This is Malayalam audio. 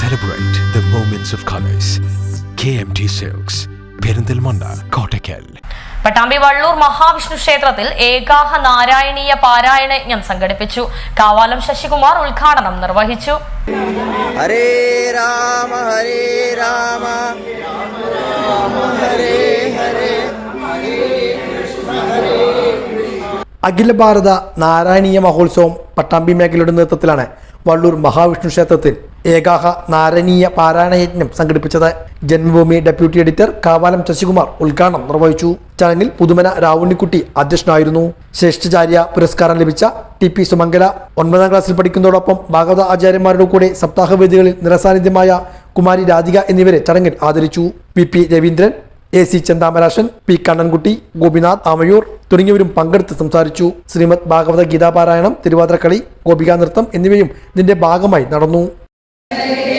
Celebrate of colours K M T silks Perinthalmanna Kottakkal Pattambi Valloor Mahavishnu ക്ഷേത്രത്തിൽ ഏകാഹ നാരായണീയ പാരായണ യജ്ഞം സംഘടിപ്പിച്ചു. കാവാലം ശശികുമാർ ഉദ്ഘാടനം നിർവഹിച്ചു. ഹരേ രാമ ഹരേ രാമ. അഖില ഭാരത നാരായണീയ മഹോത്സവം പട്ടാമ്പി മേഖലയുടെ നേതൃത്വത്തിലാണ് വള്ളൂർ മഹാവിഷ്ണു ക്ഷേത്രത്തിൽ ഏകാഹ നാരണീയ പാരായണയജ്ഞം സംഘടിപ്പിച്ചത് ജന്മഭൂമി ഡെപ്യൂട്ടി എഡിറ്റർ കാവാലം ശശികുമാർ ഉദ്ഘാടനം നിർവഹിച്ചു. ചടങ്ങിൽ പുതുമന രാവുണ്ണിക്കുട്ടി അധ്യക്ഷനായിരുന്നു. ശ്രേഷ്ഠചാര്യ പുരസ്കാരം ലഭിച്ച ടി പി സുമംഗല ഒൻപതാം ക്ലാസ്സിൽ പഠിക്കുന്നതോടൊപ്പം ഭാഗവത ആചാര്യന്മാരുടെ കൂടെ സപ്താഹവേദികളിൽ നിരസാന്നിധ്യമായ കുമാരി രാധിക എന്നിവരെ ചടങ്ങിൽ ആദരിച്ചു. V P Raveendran A C Chandamarashan P Kannankutty Gopinath Amayur തുടങ്ങിയവരും പങ്കെടുത്ത് സംസാരിച്ചു. ശ്രീമദ് ഭാഗവത ഗീതാപാരായണം തിരുവാതിരക്കളി ഗോപികാ നൃത്തം എന്നിവയും ഇതിന്റെ ഭാഗമായി നടന്നു. Thank you.